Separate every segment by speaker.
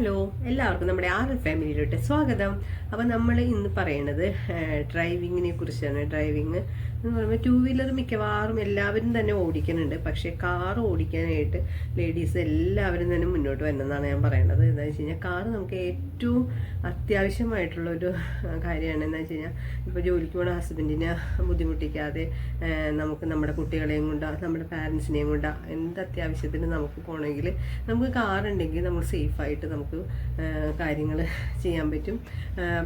Speaker 1: Hello എല്ലാവർക്കും നമ്മുടെ R L ഫാമിലിയിലോട്ട് സ്വാഗതം. അപ്പോൾ നമ്മൾ ഇന്ന് പറയണത് ഡ്രൈവിങ്ങിനെ കുറിച്ചാണ്. ഡ്രൈവിങ് എന്ന് പറയുമ്പോൾ ടു വീലർ മിക്കവാറും എല്ലാവരും തന്നെ ഓടിക്കുന്നുണ്ട്. പക്ഷേ കാർ ഓടിക്കാനായിട്ട് ലേഡീസ് എല്ലാവരും തന്നെ മുന്നോട്ട് വരണമെന്നാണ് ഞാൻ പറയുന്നത് എന്താണെന്ന് വെച്ച് കഴിഞ്ഞാൽ കാർ നമുക്ക് ഏറ്റവും അത്യാവശ്യമായിട്ടുള്ള ഒരു കാര്യമാണ്. എന്താണെന്ന് വെച്ച് കഴിഞ്ഞാൽ ഇപ്പോൾ ജോലിക്ക് പോകുന്ന ഹസ്ബൻഡിനെ ബുദ്ധിമുട്ടിക്കാതെ നമുക്ക് നമ്മുടെ കുട്ടികളെയും കൊണ്ട് നമ്മുടെ പാരൻസിനെയും കൊണ്ട് എന്ത് അത്യാവശ്യത്തിന് നമുക്ക് പോകണമെങ്കിൽ നമുക്ക് കാർ ഉണ്ടെങ്കിൽ നമ്മൾ സേഫായിട്ട് നമുക്ക് കാര്യങ്ങൾ ചെയ്യാൻ പറ്റും.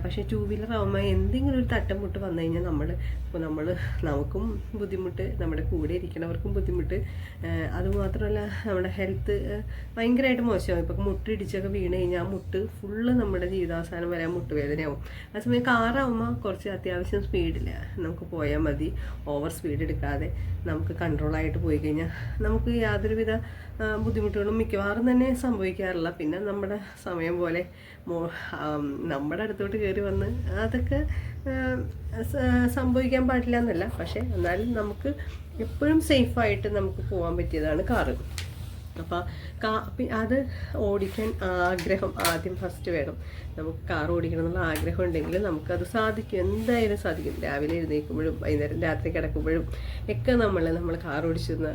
Speaker 1: പക്ഷേ ടൂ വീലർ ആകുമ്പോൾ എന്തെങ്കിലും ഒരു തട്ടം പൊട്ട് വന്നു കഴിഞ്ഞാൽ നമ്മൾ ഇപ്പോൾ നമ്മൾ നമുക്കും ബുദ്ധിമുട്ട് നമ്മുടെ കൂടെ ഇരിക്കുന്നവർക്കും ബുദ്ധിമുട്ട്. അതുമാത്രമല്ല നമ്മുടെ ഹെൽത്ത് ഭയങ്കരമായിട്ട് മോശമാകും ഇപ്പം മുട്ടിടിച്ചൊക്കെ വീണ് കഴിഞ്ഞാൽ ആ മുട്ട് ഫുള്ള് നമ്മുടെ ജീവിതാവസാനം വരെ മുട്ട് മുട്ടുവേദനയാവും. ആ സമയം കാറാവുമ്പോൾ കുറച്ച് അത്യാവശ്യം സ്പീഡില്ല നമുക്ക് പോയാൽ മതി. ഓവർ സ്പീഡ് എടുക്കാതെ നമുക്ക് കൺട്രോളായിട്ട് പോയി കഴിഞ്ഞാൽ നമുക്ക് യാതൊരുവിധ ബുദ്ധിമുട്ടുകളും മിക്കവാറും തന്നെ സംഭവിക്കാറില്ല. പിന്നെ നമ്മുടെ സമയം പോലെ മോ നമ്മുടെ അടുത്തോട്ട് കയറി വന്ന് അതൊക്കെ സംഭവിക്കാൻ പാടില്ല എന്നല്ല. പക്ഷേ എന്നാലും നമുക്ക് എപ്പോഴും സേഫായിട്ട് നമുക്ക് പോകാൻ പറ്റിയതാണ് കാറ്. അപ്പോൾ കാ അത് ഓടിക്കാൻ ആഗ്രഹം ആദ്യം ഫസ്റ്റ് വേണം. നമുക്ക് കാർ ഓടിക്കണം എന്നുള്ള ആഗ്രഹം ഉണ്ടെങ്കിൽ നമുക്കത് സാധിക്കും. എന്തായാലും സാധിക്കും. രാവിലെ എഴുന്നേൽക്കുമ്പോഴും വൈകുന്നേരം രാത്രി കിടക്കുമ്പോഴും ഒക്കെ നമ്മൾ നമ്മൾ കാർ ഓടിച്ചിരുന്ന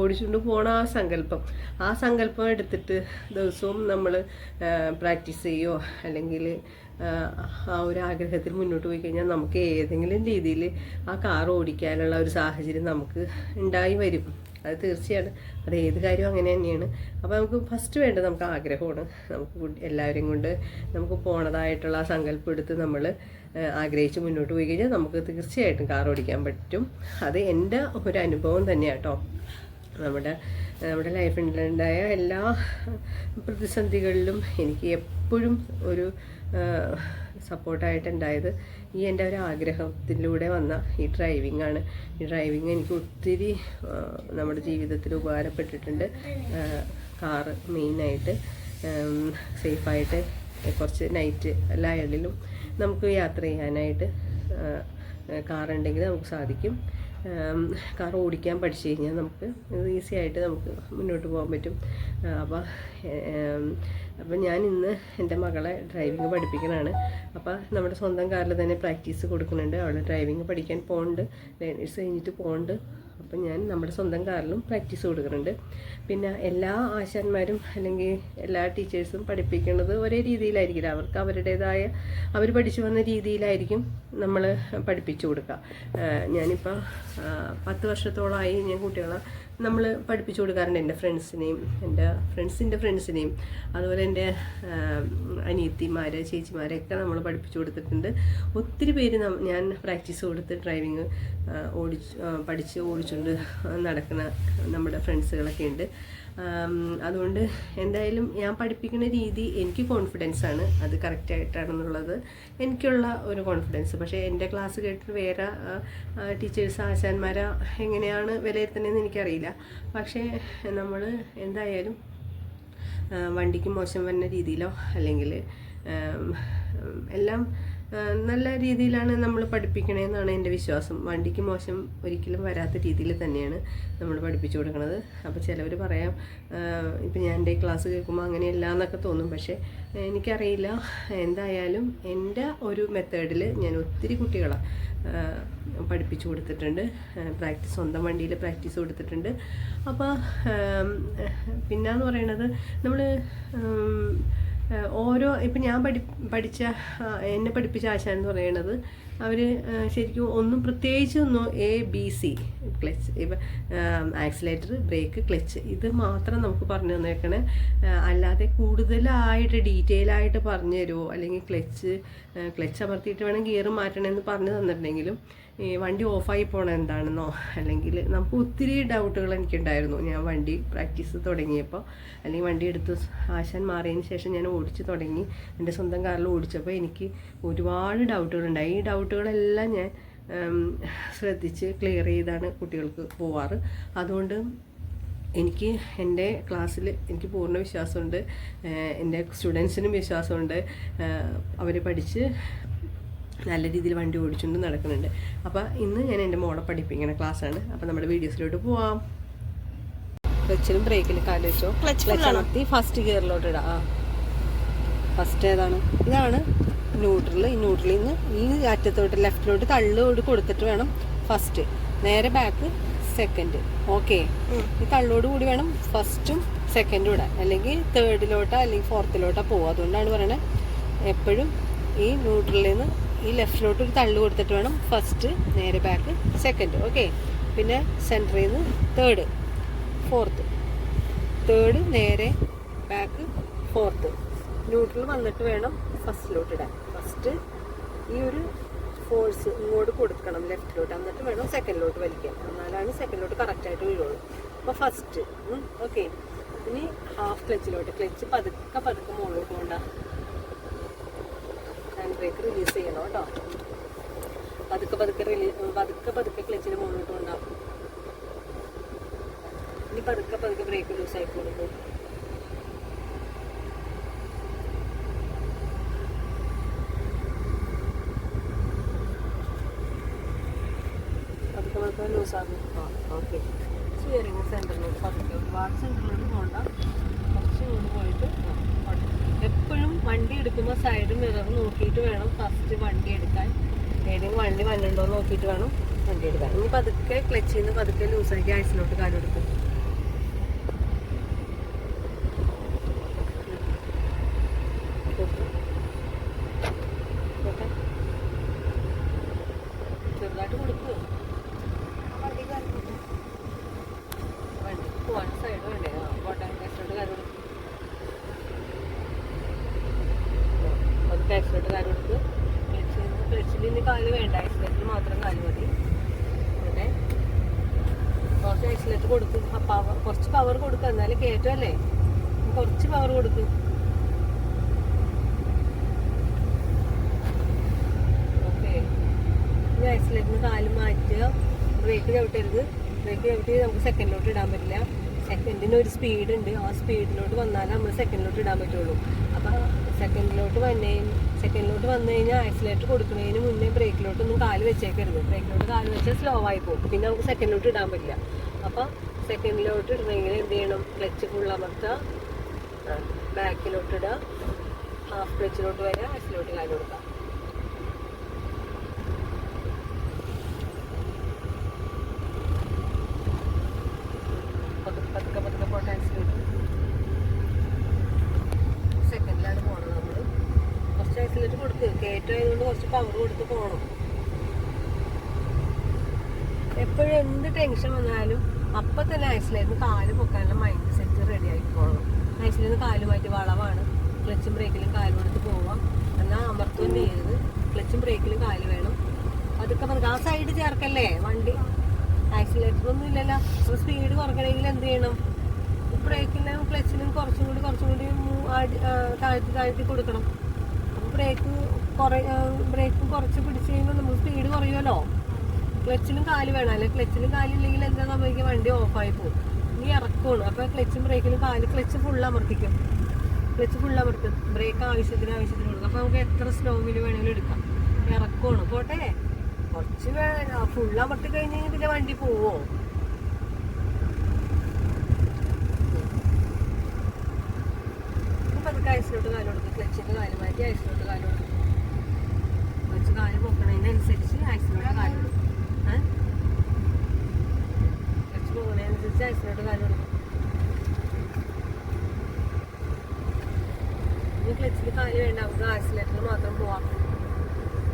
Speaker 1: ഓടിച്ചുകൊണ്ട് പോണ ആ സങ്കല്പം. ആ സങ്കല്പം എടുത്തിട്ട് ദിവസവും നമ്മൾ പ്രാക്ടീസ് ചെയ്യുമോ അല്ലെങ്കിൽ ആ ഒരു ആഗ്രഹത്തിൽ മുന്നോട്ട് പോയി കഴിഞ്ഞാൽ നമുക്ക് ഏതെങ്കിലും രീതിയിൽ ആ കാർ ഓടിക്കാനുള്ള ഒരു സാഹചര്യം നമുക്ക് ഉണ്ടായി വരും. അത് തീർച്ചയാണ്. അത് ഏത് കാര്യവും അങ്ങനെ തന്നെയാണ്. അപ്പോൾ നമുക്ക് ഫസ്റ്റ് വേണ്ടത് നമുക്ക് ആഗ്രഹമാണ്. നമുക്ക് എല്ലാവരും കൊണ്ട് നമുക്ക് പോണതായിട്ടുള്ള ആ സങ്കല്പം എടുത്ത് നമ്മൾ ആഗ്രഹിച്ച് മുന്നോട്ട് പോയി കഴിഞ്ഞാൽ നമുക്ക് തീർച്ചയായിട്ടും കാർ ഓടിക്കാൻ പറ്റും. അത് എന്റെ ഒരു അനുഭവം തന്നെയാണ് കേട്ടോ നമ്മുടെ നമ്മുടെ ലൈഫിലുണ്ടായ എല്ലാ പ്രതിസന്ധികളിലും എനിക്ക് എപ്പോഴും ഒരു സപ്പോർട്ടായിട്ട് ഉണ്ടായത് ഈ എന്റെ ഒരു ആഗ്രഹത്തിലൂടെ വന്ന ഈ ഡ്രൈവിംഗ് ആണ്. ഈ ഡ്രൈവിംഗ് എനിക്ക് ഒത്തിരി നമ്മുടെ ജീവിതത്തിൽ ഉപകാരപ്പെട്ടിട്ടുണ്ട്. കാറ് മെയിനായിട്ട് സേഫായിട്ട് കുറച്ച് നൈറ്റ് എല്ലായാലും നമുക്ക് യാത്ര ചെയ്യാനായിട്ട് കാറുണ്ടെങ്കിൽ നമുക്ക് സാധിക്കും. കാർ ഓടിക്കാൻ പഠിച്ചു കഴിഞ്ഞാൽ നമുക്ക് ഈസി ആയിട്ട് നമുക്ക് മുന്നോട്ട് പോകാൻ പറ്റും. അപ്പോൾ അപ്പം ഞാൻ ഇന്ന് എന്റെ മകളെ ഡ്രൈവിംഗ് പഠിപ്പിക്കണതാണ് അപ്പോൾ നമ്മുടെ സ്വന്തം കാറിൽ തന്നെ പ്രാക്ടീസ് കൊടുക്കുന്നുണ്ട്. അവൾ ഡ്രൈവിംഗ് പഠിക്കാൻ പോകുന്നുണ്ട് ലേണേഴ്സ് കഴിഞ്ഞിട്ട് പോകുന്നുണ്ട് അപ്പം ഞാൻ നമ്മുടെ സ്വന്തം കാറിലും പ്രാക്ടീസ് കൊടുക്കുന്നുണ്ട്. പിന്നെ എല്ലാ ആശാന്മാരും അല്ലെങ്കിൽ എല്ലാ ടീച്ചേഴ്സും പഠിപ്പിക്കുന്നത് ഒരേ രീതിയിലായിരിക്കില്ല അവർക്ക് അവരുടേതായ അവർ പഠിച്ചു വന്ന രീതിയിലായിരിക്കും നമ്മൾ പഠിപ്പിച്ചു കൊടുക്കുക. ഞാനിപ്പോൾ പത്ത് വർഷത്തോളമായി ഞാൻ കുട്ടികളെ നമ്മൾ പഠിപ്പിച്ചു കൊടുക്കാറുണ്ട് എന്റെ ഫ്രണ്ട്സിനെയും എന്റെ ഫ്രണ്ട്സിന്റെ ഫ്രണ്ട്സിനെയും. അതുപോലെ എന്റെ അനിയത്തിമാർ ചേച്ചിമാരെയൊക്കെ നമ്മൾ പഠിപ്പിച്ചു കൊടുത്തിട്ടുണ്ട്. ഒത്തിരി പേര് ഞാൻ പ്രാക്ടീസ് കൊടുത്ത് ഡ്രൈവിങ് ആ, പഠിച്ച് ഓടിച്ചുകൊണ്ട് നടക്കുന്ന നമ്മുടെ ഫ്രണ്ട്സുകളൊക്കെ ഉണ്ട്. അതുകൊണ്ട് എന്തായാലും ഞാൻ പഠിപ്പിക്കുന്ന രീതി എനിക്ക് കോൺഫിഡൻസ് ആണ്. അത് കറക്റ്റായിട്ടാണെന്നുള്ളത് എനിക്കുള്ള ഒരു കോൺഫിഡൻസ് പക്ഷേ എന്റെ ക്ലാസ് കേട്ടിട്ട് വേറെ ടീച്ചേഴ്സ് ആശാന്മാരെ എങ്ങനെയാണ് വിലയിരുത്തുന്നതെന്ന് എനിക്കറിയില്ല. പക്ഷേ നമ്മൾ എന്തായാലും വണ്ടിക്ക് മോശം വരുന്ന രീതിയിലോ അല്ലെങ്കിൽ എല്ലാം നല്ല രീതിയിലാണ് നമ്മൾ പഠിപ്പിക്കണതെന്നാണ് എന്റെ വിശ്വാസം. വണ്ടിക്ക് മോശം ഒരിക്കലും വരാത്ത രീതിയിൽ തന്നെയാണ് നമ്മൾ പഠിപ്പിച്ചു കൊടുക്കുന്നത് അപ്പോൾ ചിലവർ പറയാം ഇപ്പം ഞാൻ എന്റെ ക്ലാസ് കേൾക്കുമ്പോൾ അങ്ങനെയല്ല എന്നൊക്കെ തോന്നും. പക്ഷേ എനിക്കറിയില്ല. എന്തായാലും എന്റെ ഒരു മെത്തേഡിൽ ഞാൻ ഒത്തിരി കുട്ടികളെ പഠിപ്പിച്ചു കൊടുത്തിട്ടുണ്ട്. പ്രാക്ടീസ് സ്വന്തം വണ്ടിയിൽ പ്രാക്ടീസ് കൊടുത്തിട്ടുണ്ട്. അപ്പോൾ പിന്നെന്ന് പറയണത് നമ്മൾ ഓരോ ഇപ്പം ഞാൻ പഠി പഠിച്ച എന്നെ പഠിപ്പിച്ച ആശാൻ എന്ന് പറയണത് അവർ ശരിക്കും ഒന്നും പ്രത്യേകിച്ച് ഒന്നും എ ബി സി ക്ലച്ച് ഇപ്പം ആക്സിലേറ്റർ ബ്രേക്ക് ക്ലച്ച് ഇത് മാത്രം നമുക്ക് പറഞ്ഞു തന്നേക്കണേ. അല്ലാതെ കൂടുതലായിട്ട് ഡീറ്റെയിൽ ആയിട്ട് പറഞ്ഞു തരുമോ അല്ലെങ്കിൽ ക്ലച്ച് ക്ലച്ച് അമർത്തിയിട്ട് വേണം ഗിയർ മാറ്റണമെന്ന് പറഞ്ഞു തന്നിട്ടുണ്ടെങ്കിലും ഈ വണ്ടി ഓഫായി പോണ എന്താണെന്നോ അല്ലെങ്കിൽ നമുക്ക് ഒത്തിരി ഡൗട്ടുകൾ എനിക്കുണ്ടായിരുന്നു. ഞാൻ വണ്ടി പ്രാക്ടീസ് തുടങ്ങിയപ്പോൾ അല്ലെങ്കിൽ വണ്ടി എടുത്ത് ആശാൻ മാറിയതിന് ശേഷം ഞാൻ ഓടിച്ച് തുടങ്ങി. എന്റെ സ്വന്തം കാറിൽ ഓടിച്ചപ്പോൾ എനിക്ക് ഒരുപാട് ഡൗട്ടുകളുണ്ടായി ഈ ഡൗട്ടുകളെല്ലാം ഞാൻ ശ്രദ്ധിച്ച് ക്ലിയർ ചെയ്താണ് കുട്ടികൾക്ക് പോവാറ്. അതുകൊണ്ട് എനിക്ക് എന്റെ ക്ലാസ്സിൽ എനിക്ക് പൂർണ വിശ്വാസമുണ്ട്. എന്റെ സ്റ്റുഡൻസിനും വിശ്വാസമുണ്ട്. അവർ പഠിച്ച് നല്ല രീതിയിൽ വണ്ടി ഓടിച്ചുകൊണ്ട് നടക്കുന്നുണ്ട്. അപ്പോൾ ഇന്ന് ഞാൻ എന്റെ മോളെ പഠിപ്പിക്കുന്ന ക്ലാസ്സാണ്. അപ്പോൾ നമ്മുടെ വീഡിയോസിലോട്ട് പോവാം. ക്ലച്ചിലും ബ്രേക്കിലും കാൽ വെച്ചോ? ക്ലച്ച് നടത്തി ഫസ്റ്റ് ഗിയറിലോട്ട് ഇടാം. ആ. ഫസ്റ്റ് ഏതാണ്? ഇതാണ്. ന്യൂട്രൽ. ഈ ന്യൂട്രലിൽ നിന്ന് ഈ അറ്റത്തോട്ട് ലെഫ്റ്റിലോട്ട് തള്ളോട് കൊടുത്തിട്ട് വേണം ഫസ്റ്റ്. നേരെ ബാക്ക് സെക്കൻഡ് ഓക്കെ ഈ തള്ളോട് കൂടി വേണം ഫസ്റ്റും സെക്കൻഡും ഇടാൻ. അല്ലെങ്കിൽ തേർഡിലോട്ടോ അല്ലെങ്കിൽ ഫോർത്തിലോട്ടോ പോകും അതുകൊണ്ടാണ് പറയണത് എപ്പോഴും ഈ ന്യൂട്രലിൽ നിന്ന് ഈ ലെഫ്റ്റിലോട്ട് ഒരു തള്ളു കൊടുത്തിട്ട് വേണം ഫസ്റ്റ് നേരെ ബാക്ക് സെക്കൻഡ് ഓക്കെ പിന്നെ സെന്ററിൽ നിന്ന് തേർഡ് ഫോർത്ത് തേർഡ് നേരെ ബാക്ക് ഫോർത്ത് ന്യൂട്രൽ വന്നിട്ട് വേണം ഫസ്റ്റിലോട്ട് ഇടാൻ. ഫസ്റ്റ് ഈ ഒരു ഫോഴ്സ് ഇങ്ങോട്ട് കൊടുക്കണം ലെഫ്റ്റിലോട്ട്. എന്നിട്ട് വേണം സെക്കൻഡിലോട്ട് വലിക്കാൻ. എന്നാലാണ് സെക്കൻഡിലോട്ട് കറക്റ്റായിട്ട് വീഴുള്ളൂ അപ്പോൾ ഫസ്റ്റ് ഓക്കെ ഇനി ഹാഫ് ക്ലച്ചിലോട്ട് ക്ലച്ച് പതുക്കെ പതുക്കെ മുകളിലോട്ട് കൊണ്ട ഹാൻഡ് ബ്രേക്ക് റിലീസ് ചെയ്യണം കേട്ടോ. പതുക്കെ പതുക്കെ റിലീ പതുക്കെ പതുക്കെ ക്ലച്ചിന് മുകളിലോട്ട് കൊണ്ടാകും ഇനി പതുക്കെ പതുക്കെ ബ്രേക്ക് ലൂസ് ആയി കൊടുക്കും പതുക്കെ പതുക്കെ ലൂസ് ആകും ആ ഓക്കെ സ്റ്റിയറിംഗ് സെന്ററിലോട്ട് പതുക്കെ. ഒരുപാട് സെന്ററിലോട്ട് പോകണ്ട കുറച്ച് ഇങ്ങോട്ട് പോയിട്ട് ആ, ഓട്ടെ. എപ്പോഴും വണ്ടി എടുക്കുന്ന സൈഡ് മിറർ നോക്കിയിട്ട് വേണം ഫസ്റ്റ് വണ്ടി എടുക്കാൻ. ഏതെങ്കിലും വണ്ടി വന്നിട്ടുണ്ടോ നോക്കിയിട്ട് വേണം വണ്ടി എടുക്കാൻ. ഇനി പതുക്കെ ക്ലച്ചിൽ നിന്ന് പതുക്കെ ലൂസാക്കി ആഴ്ചയിലോട്ട് കാലെടുക്കും ചെറുതായിട്ട് കൊടുക്കുക വണ്ടി പോവാൻ സൈഡ് വേണ്ടേ ആ കോട്ടയം ആക്സിഡന്റ് കാര്യം കൊടുക്കും ആക്സിഡന്റ് കാര്യം എടുത്ത് ക്ലച്ചിൽ ഇനി കാൽ വേണ്ട ആക്സിഡന്റിൽ മാത്രം കാൽ മതി. പിന്നെ കുറച്ച് ആക്സിഡന്റ് കൊടുക്കും. പവർ കുറച്ച് പവർ കൊടുക്കുക എന്നാലും കയറ്റമല്ലേ കുറച്ച് പവർ കൊടുക്കും. ഓക്കെ. ഇനി ആക്സിലേറ്ററിന് കാൽ മാറ്റുക ബ്രേക്ക് ചവിട്ടരുത്. ബ്രേക്ക് ചവിട്ടി നമുക്ക് സെക്കൻഡിലോട്ട് ഇടാൻ പറ്റില്ല. സെക്കൻഡിന് ഒരു സ്പീഡ് ഉണ്ട്. ആ സ്പീഡിലോട്ട് വന്നാലേ നമ്മൾ സെക്കൻഡിലോട്ട് ഇടാൻ പറ്റുള്ളൂ. സെക്കൻഡിലോട്ട് വന്നു സെക്കൻഡിലോട്ട് വന്നു കഴിഞ്ഞാൽ ആക്സിലേറ്റർ കൊടുക്കുന്നതിന് മുന്നേ ബ്രേക്കിലോട്ടൊന്നും കാൽ വെച്ചേക്കരുത്. ബ്രേക്കിലോട്ട് കാൽ വെച്ചാൽ സ്ലോ ആയി പോകും. പിന്നെ നമുക്ക് സെക്കൻഡിലോട്ട് ഇടാൻ പറ്റില്ല. അപ്പം സെക്കൻഡിലോട്ട് ഇടണമെങ്കിൽ എന്ത് ചെയ്യണം? ക്ലച്ച് ഫുൾ അമർത്തുക ബാക്കിലോട്ട് ഇടുക ഹാഫ് ക്ലച്ചിലോട്ട് വരിക ആക്സിലോട്ട് കാൽ കൊടുക്കുക പതുക്കെ പതുക്കെ പതുക്കെ പോട്ടെ ആക്സിലേറ്റ് സെക്കൻഡിലാണ് പോണത് നമ്മൾ കുറച്ച് ആക്സിലേറ്റ് കൊടുത്ത് കയറ്റമായതുകൊണ്ട് കുറച്ച് പവർ കൊടുത്ത് പോകണം എപ്പോഴും എന്ത് ടെൻഷൻ വന്നാലും അപ്പം തന്നെ ആക്സിലേറ്റിന് കാൽ പൊക്കാനുള്ള മൈൻഡ് സെറ്റ് റെഡി ആയിക്കോളണം ആക്സിലേറ്റിന് കാൽ മാറ്റി വളവാണ്. ക്ലച്ചും ബ്രേക്കിലും കാൽ കൊടുത്ത് പോവാം. എന്നാൽ അമർത്തും ചെയ്യരുത്. ക്ലച്ചും ബ്രേക്കിലും കാൽ വേണം. അതൊക്കെ ആ സൈഡ് ചേർക്കല്ലേ വണ്ടി? ആക്സിലേറ്റർ ഒന്നും ഇല്ലല്ലോ. സ്പീഡ് കുറക്കണമെങ്കിൽ എന്ത് ചെയ്യണം? ബ്രേക്കിനും ക്ലച്ചിനും കുറച്ചും കൂടി കുറച്ചും കൂടി താഴ്ത്തി താഴ്ത്തി കൊടുക്കണം. അപ്പോൾ ബ്രേക്ക് ബ്രേക്ക് കുറച്ച് പിടിച്ച് കഴിയുമ്പോൾ നമുക്ക് സ്പീഡ് കുറയുമല്ലോ. ക്ലച്ചിലും കാൽ വേണം. അല്ലെ ക്ലച്ചിലും കാലില്ലെങ്കിൽ എന്താ സംഭവിക്കുക? വണ്ടി ഓഫായി പോകും. ഇനി ഇറക്കുകയാണ് അപ്പോൾ ക്ലച്ചും ബ്രേക്കിലും കാൽ ക്ലച്ച് ഫുൾ അമർത്തിക്കും. ക്ലച്ച് ഫുൾ അമർത്തും. ബ്രേക്ക് ആവശ്യത്തിന് ആവശ്യത്തിന് കൊടുക്കും അപ്പോൾ നമുക്ക് എത്ര സ്ലോവിൽ വേണമെങ്കിലും എടുക്കാം. ഇറക്കുവാണ്. പോട്ടെ. കുറച്ച് ഫുൾ അമർത്തി കഴിഞ്ഞ് കഴിഞ്ഞാൽ പിന്നെ വണ്ടി പോവോ? പതുക്കെ കാലം കൊടുക്കും. ക്ലച്ചിന്റെ കാൽ മാറ്റി ഐസിലോട്ട് കാൽ ക്ലച്ച് കാൽ പൊക്കണതിനനുസരിച്ച് ഐസിലോട്ട് കാൽ കൊടുക്കും. ഏഹ് ക്ലച്ച് പോകുന്നതിനനുസരിച്ച് ഐസിലോട്ട് കാൽ കൊടുക്കും. ഇനി ക്ലച്ചിൽ കാൽ വേണ്ട നമുക്ക് ആക്സിലേറ്ററിൽ മാത്രം പോവാം.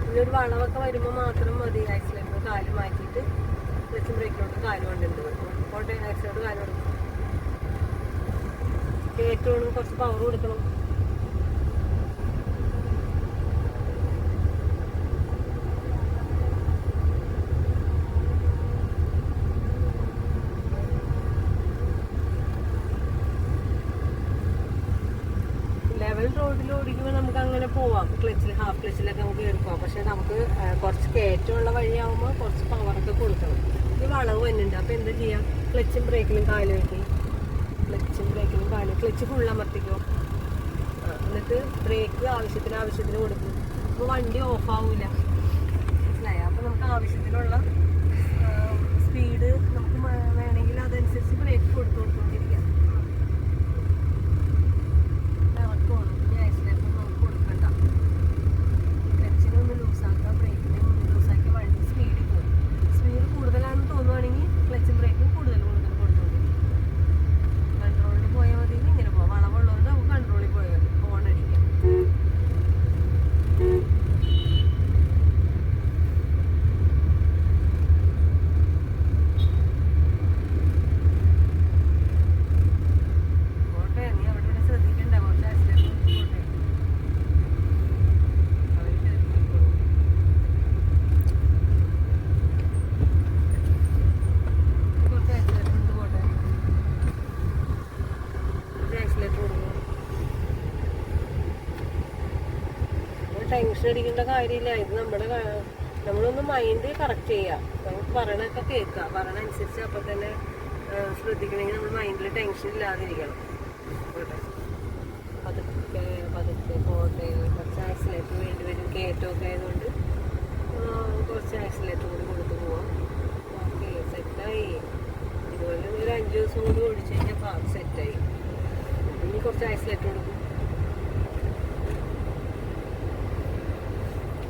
Speaker 1: പിന്നെ ഒരു വളവൊക്കെ വരുമ്പോൾ മാത്രം മതി ആക്സിലേറ്റർ കാൽ മാറ്റിയിട്ട് ക്ലച്ച് ബ്രേക്കിലോട്ട് കാൽ കൊണ്ടുണ്ട് പോട്ടെ ആക്സിലോട്ട് കാൽ കൊടുക്കും. കയറ്റണം കുറച്ച് പവർ കൊടുക്കണം. ഓടിക്കുമ്പോൾ നമുക്ക് അങ്ങനെ പോവാം ക്ലച്ചിൽ ഹാഫ് ക്ലച്ചിലൊക്കെ നമുക്ക് കയറി പോവാം. പക്ഷെ നമുക്ക് കുറച്ച് കയറ്റമുള്ള വഴിയാവുമ്പോൾ കുറച്ച് പവറൊക്കെ കൊടുക്കണം. ഈ വളവ് വന്നിട്ടുണ്ട്. അപ്പോൾ എന്താ ചെയ്യാം? ക്ലച്ചും ബ്രേക്കിലും കാൽ വെക്കി. ക്ലച്ചും ബ്രേക്കിലും കാൽ. ക്ലച്ച് ഫുൾ അമർത്തിക്കോ. എന്നിട്ട് ബ്രേക്ക് ആവശ്യത്തിന് ആവശ്യത്തിന് കൊടുക്കും. അപ്പോൾ വണ്ടി ഓഫ് ആവില്ല മനസ്സിലായോ? അപ്പോൾ നമുക്ക് ആവശ്യത്തിനുള്ള സ്പീഡ് നമുക്ക് മ- വേണമെങ്കിൽ അതനുസരിച്ച് ബ്രേക്ക് കൊടുത്തു കൊടുത്തോണ്ടിരിക്കാം ഇറക്കുവാണ് ഈ ആക്സിലേറ്റർ നമുക്ക് ടെൻഷൻ അടിക്കേണ്ട കാര്യമില്ല. ഇത് നമ്മുടെ നമ്മളൊന്ന് മൈൻഡ് കറക്റ്റ് ചെയ്യുക നമുക്ക് പറയണൊക്കെ കേൾക്കുക പറയണ അനുസരിച്ച് അപ്പം തന്നെ ശ്രദ്ധിക്കണമെങ്കിൽ നമ്മൾ മൈൻഡിൽ ടെൻഷൻ ഇല്ലാതിരിക്കണം. പതുക്കെ പതുക്കെ പോട്ടെ. കുറച്ച് ആക്സിലേറ്റർ വേണ്ടി വരും. കയറ്റമൊക്കെ ആയതുകൊണ്ട് കുറച്ച് ആക്സിലേറ്റർ കൂടി കൊടുത്തു പോവാം. ഓക്കെ സെറ്റായി. ഇതുപോലെ ഒരു അഞ്ച് ദിവസം കൂടി ഓടിച്ചു കഴിഞ്ഞാൽ സെറ്റായി ഇനി കുറച്ച് ആക്സിലേറ്റർ കൊടുക്കും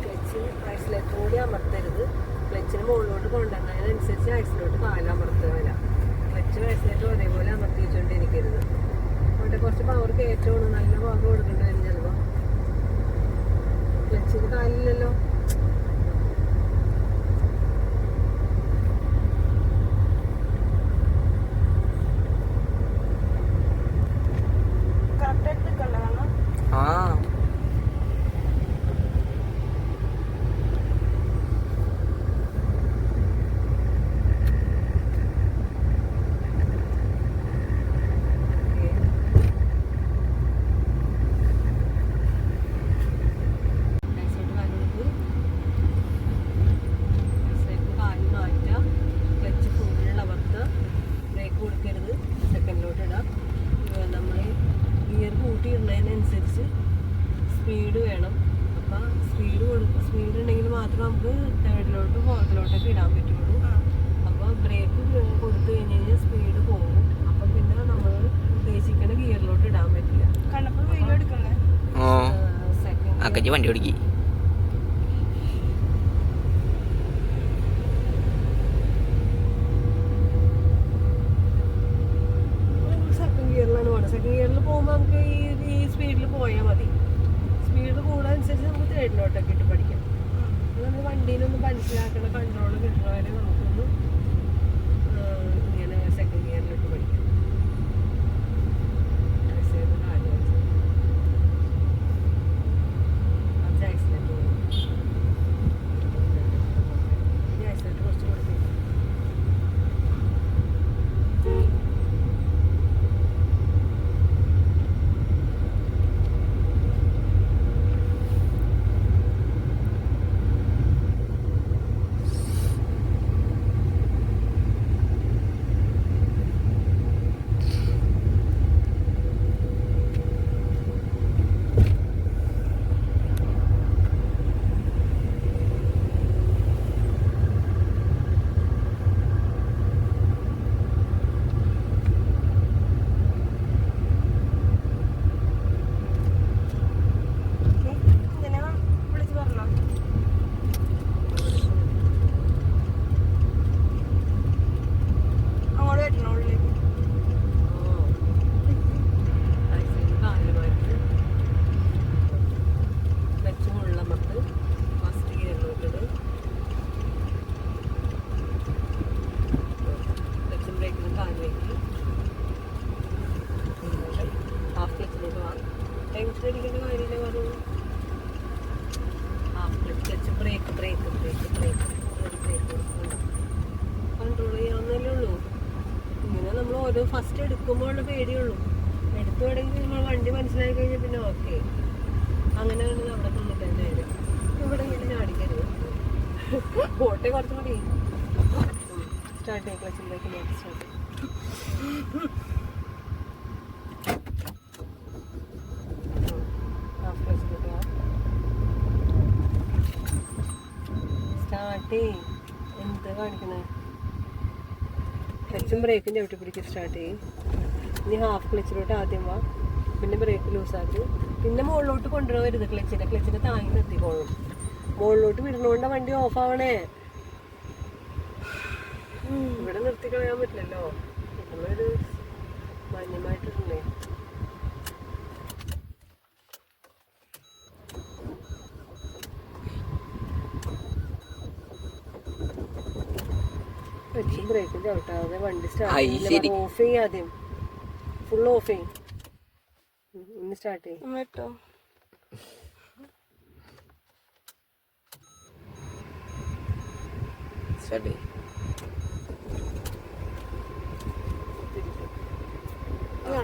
Speaker 1: ക്ലച്ച് ആക്സിലേറ്റർ കൂടി അമർത്തരുത്. ക്ലച്ചിന് മുകളിലോട്ട് കൊണ്ടുവന്നതിനനുസരിച്ച് ആക്സിലോട്ട് കാൽ അമർത്തുക വരാം. ക്ലച്ചും ആക്സിലേറ്ററും ഒരേപോലെ അമർത്തി വെച്ചുകൊണ്ടിരിക്കരുത് അവിടെ കുറച്ച് പവർ കയറ്റമാണ്. നല്ല പവർ കൊടുക്കേണ്ടി വരും ചിലപ്പോൾ ക്ലച്ചിന് കാലില്ലല്ലോ
Speaker 2: കറക്റ്റായിട്ട് നിൽക്കണ്ട കാരണം
Speaker 3: ആ
Speaker 1: ഐസോട്ട് കാൽ കൊടുത്ത് ഐസോട്ട് കാൽ മാറ്റുക ക്ലച്ച് ഫുള്ളിൽ അമർത്തുക ബ്രേക്ക് കൊടുക്കരുത് സെക്കൻഡിലോട്ട് ഇടാം നമ്മൾ ഗിയർ കൂട്ടി ഇടുന്നതിനനുസരിച്ച് സ്പീഡ് വേണം അപ്പം സ്പീഡ് കൊടുക്കും സ്പീഡ് ഉണ്ടെങ്കിൽ മാത്രമേ നമുക്ക് തേർഡിലോട്ട് ഫോർത്തിലോട്ടൊക്കെ ഇടാൻ പറ്റുള്ളൂ അപ്പോൾ ബ്രേക്ക് കൊടുത്തു കഴിഞ്ഞ് കഴിഞ്ഞാൽ സ്പീഡ് പോകും അപ്പം പിന്നെ നമ്മൾ ഉദ്ദേശിക്കുന്ന ഗിയറിലോട്ട് ഇടാൻ പറ്റില്ല
Speaker 2: കണ്ടപ്പോൾ വീഡിയോ എടുക്കണ്ടേ
Speaker 3: ഓ
Speaker 1: സെക്കൻഡ്
Speaker 3: അക്കച്ചി വണ്ടി ഓടിക്കി
Speaker 1: സെക്കൻഡ് ഗിയറിലാണ് പോകണം സെക്കൻഡ് ഗിയറിൽ പോകുമ്പോൾ നമുക്ക് ഈ ഈ സ്പീഡിൽ പോയാൽ മതി സ്പീഡ് കൂടുന്നതനുസരിച്ച് നമുക്ക് തേർഡിലോട്ടൊക്കെ ഇട്ട് പഠിക്കാം നമ്മൾ വണ്ടിയിലൊന്ന് മനസ്സിലാക്കണ കൺട്രോൾ കിട്ടണ വരെ നമുക്കൊന്ന് ആ, ഇങ്ങനെ സെക്കൻഡ് ഗിയറിലിട്ട് പഠിക്കാം Accelerator കാൽ വെച്ച്. കുറച്ച് accelerator കൊടുക്കും. ഇനി accelerator കുറച്ച് കൊടുക്കും
Speaker 2: ഇതിനെ വിളിച്ച് പറഞ്ഞോ അങ്ങോട്ട് വരണോ ഉള്ളിലേക്ക്
Speaker 1: വെച്ചുമുള്ളമത്ത് ഫസ്റ്റ് ഗിയറിലോട്ടത് ക്ലച്ചും ബ്രേക്കിനും കാൽ വയ്ക്കും ഹാഫ് ക്ലച്ചിലോട്ട് വാ ടെൻഷൻ അടിക്കേണ്ട കാര്യമില്ല പറഞ്ഞു half clutch clutch brake brake brake brake brake control ചെയ്യാവുന്നല്ലേ ഉള്ളൂ ഇങ്ങനെ നമ്മൾ ഓരോ ഫസ്റ്റ് എടുക്കുമ്പോൾ ഉള്ള പേടിയുള്ളൂ എടുത്തു തുടങ്ങി നമ്മൾ കഴിഞ്ഞ പിന്നെ ഓക്കെ അങ്ങനെ വേണമെങ്കിൽ അവിടെ തന്നെ വരും ഇവിടെ ഇങ്ങനെ അടിക്കരുത്. പോട്ടെ കുറച്ചും കൂടി. സ്റ്റാർട്ട് ചെയ്യാം നോക്കി സ്റ്റാർട്ട് ബ്രേക്കും ചവിട്ടി പിടിച്ച് സ്റ്റാർട്ട് ചെയ്യും. ഇനി ഹാഫ് ക്ലച്ചിലോട്ട് ആദ്യം വാ. പിന്നെ ബ്രേക്ക് ലൂസാക്കി പിന്നെ മുകളിലോട്ട് കൊണ്ടുവരരുത് ക്ലച്ചിനെ. ക്ലച്ചിനെ താങ്ങി നിർത്തിക്കോളും. മുകളിലോട്ട് വിടുന്നോണ്ട വണ്ടി ഓഫ് ആവണേ. ഇവിടെ നിർത്തി കളയാൻ പറ്റില്ലല്ലോ. നമ്മളൊരു മാന്യമായിട്ടിരുന്നേ ബ്രേക്ക് ചവിട്ടാതെ വണ്ടി. സ്റ്റാർട്ട് ഓഫ് ചെയ്യും ആദ്യം. ഫുൾ ഓഫ് ചെയ്യും. ഇനി സ്റ്റാർട്ട് ചെയ്യും.
Speaker 2: ഇട്ടോ?
Speaker 3: സ്റ്റാർട്ട്
Speaker 1: വാ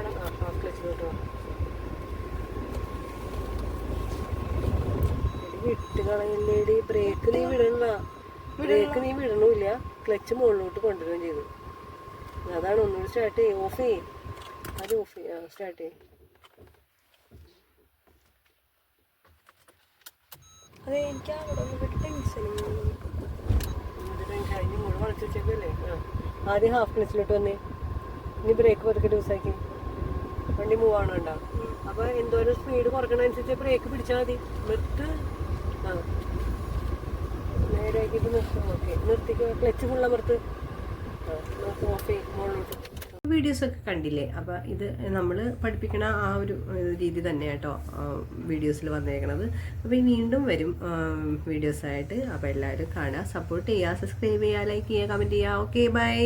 Speaker 1: വിട്ട് കളയല്ലേടി. ബ്രേക്ക് നീ വിടണ്ട. ബ്രേക്ക് നീ വിടണില്ല. ക്ലച്ച് മുകളിലോട്ട് കൊണ്ടുവരികയും ചെയ്തു. അതാണ് ഒന്നുകൂടി സ്റ്റാർട്ട് ചെയ്യും. ഓഫ് ചെയ്യും. അത് ഓഫ് ചെയ്യും സ്റ്റാർട്ട് ചെയ്യും.
Speaker 2: അതെ എനിക്ക് അവിടെ വന്നിട്ട്
Speaker 1: ആ ആദ്യം ഹാഫ് ക്ലച്ചിലോട്ട് വന്നേ. ഇനി ബ്രേക്ക് പതുക്കെ ദിവസമാക്കി വണ്ടി മൂവ് ആണണ്ട അപ്പൊ എന്തോരം സ്പീഡ് കുറക്കണനുസരിച്ച് ബ്രേക്ക് പിടിച്ചാൽ മതി. നിർത്ത് ആ. നേരെ നിർത്തും. ഓക്കെ. നിർത്തിക്ക്. ക്ലച്ച് ഫുള്ള നിർത്ത് ആ ഓഫ് ചെയ്യും മുകളിലോട്ട്. വീഡിയോസ് ഒക്കെ കണ്ടില്ലേ? അപ്പോൾ ഇത് നമ്മൾ പഠിപ്പിക്കണ ആ ഒരു രീതി തന്നെ കേട്ടോ വീഡിയോസിൽ വന്നേക്കണത്. അപ്പോൾ ഈ വീണ്ടും വരും വീഡിയോസായിട്ട്. അപ്പോൾ എല്ലാവരും കാണുക സപ്പോർട്ട് ചെയ്യുക സബ്സ്ക്രൈബ് ചെയ്യുക ലൈക്ക് ചെയ്യുക കമന്റ് ചെയ്യുക. Okay bye.